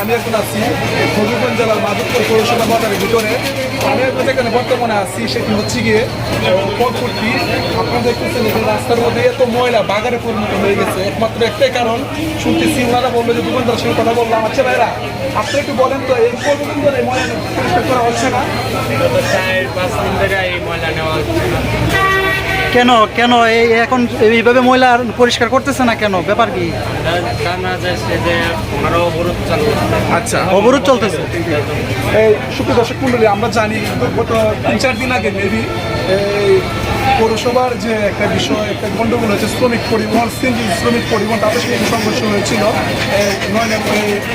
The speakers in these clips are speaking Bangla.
আমি এখন আছি হবিগঞ্জ জেলার মাধবপুর পৌরসভা ভিতরে আমি যেখানে বর্তমানে আছি সেটি হচ্ছে গিয়ে পথপট্টি আপনারা দেখতেছেন রাস্তার মধ্যে এত ময়লা বাগানে পরিণত হয়ে গেছে একমাত্র একটাই কারণ শুনতেছি ওনারা বলল যে দোকানদার সঙ্গে কথা বললাম আচ্ছা ভাইরা আপনারা একটু বলেন তো এই এই ময়লা করা হচ্ছে না চার পাঁচ দিন ধরে এই ময়লা নেওয়া হচ্ছে। কেন কেন এই এখন এইভাবে ময়লা পরিষ্কার করতেছে না কেন? ব্যাপার কি। আচ্ছা। অবরোধ চলতেছে। এই সুপ্রিয় দর্শক মন্ডলী আমরা জানি গত তিন চার দিন আগে মেবি এই পৌরসভার যে একটা বিষয় একটা গণ্ডগোল হয়েছে শ্রমিক পরিবহন সিঙ্গি শ্রমিক পরিবহন তাদের সঙ্গে সংঘর্ষ হয়েছিল। নয়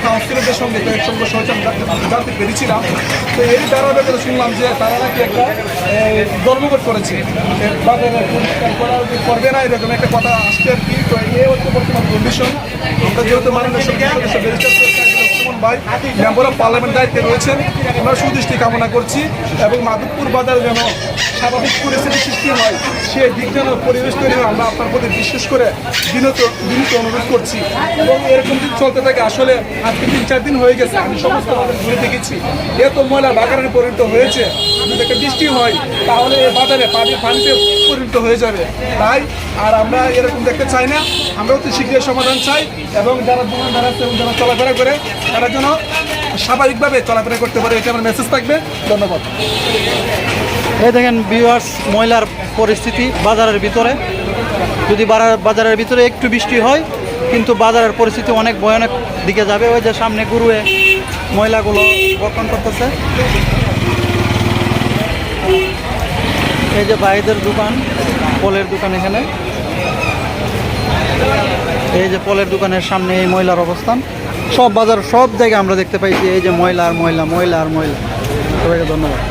কাউন্সিলরদের সঙ্গে একটা সংঘর্ষ হয়েছে আমরা জানতে- পেরেছিলাম। তো এই ধারাবাহিকতা শুনলাম যে তারা নাকি একটা ধর্মঘট করেছে। এ, করবে না এরকম একটা কথা আসছে আর কি। তো এই হচ্ছে বর্তমান কন্ডিশন আমরা যেহেতু মাননীয় ভাই মেম্বার অফ পার্লামেন্ট দায়িত্বে রয়েছেন। আমরা সুদৃষ্টি কামনা করছি এবং মাধবপুর বাজার যেন স্বাভাবিক পরিস্থিতি সৃষ্টি হয়, সে দিক যেন পরিবেশ তৈরি হয়। আমরা আপনার প্রতি বিশেষ করে বিনত বিনীত অনুরোধ করছি। এবং এরকম যদি চলতে থাকে, আসলে আজকে তিন চার দিন হয়ে গেছে, আমি সমস্ত বাজার ঘুরে দেখেছি। এত ময়লা বাগানে পরিণত হয়েছে, যদি একটা বৃষ্টি হয়, তাহলে এ বাজারে পানি পানিতে পরিণত হয়ে যাবে। তাই আর আমরা এরকম দেখতে চাই না। আমরা অতি শীঘ্রই সমাধান চাই এবং যারা দোকানদার আছে এবং যারা চলাফেরা করে, তারা যেন স্বাভাবিকভাবে চলাফেরা করতে পারে, এটা আমার মেসেজ থাকবে। ধন্যবাদ। এই দেখেন ভিউয়ার্স ময়লার পরিস্থিতি বাজারের ভিতরে। যদি বাজারের ভিতরে একটু বৃষ্টি হয়, কিন্তু বাজারের পরিস্থিতি অনেক ভয়ানক দিকে যাবে। ওই যে সামনে গুরুয়ে ময়লাগুলো বর্তন করতেছে। এই যে ভাইদের দোকান ফলের দোকান এখানে। এই যে ফলের দোকানের সামনে এই ময়লার অবস্থান। সব বাজার, সব জায়গায় আমরা দেখতে পাইছি এই যে ময়লা আর ময়লা ময়লা আর ময়লা। সবাইকে ধন্যবাদ।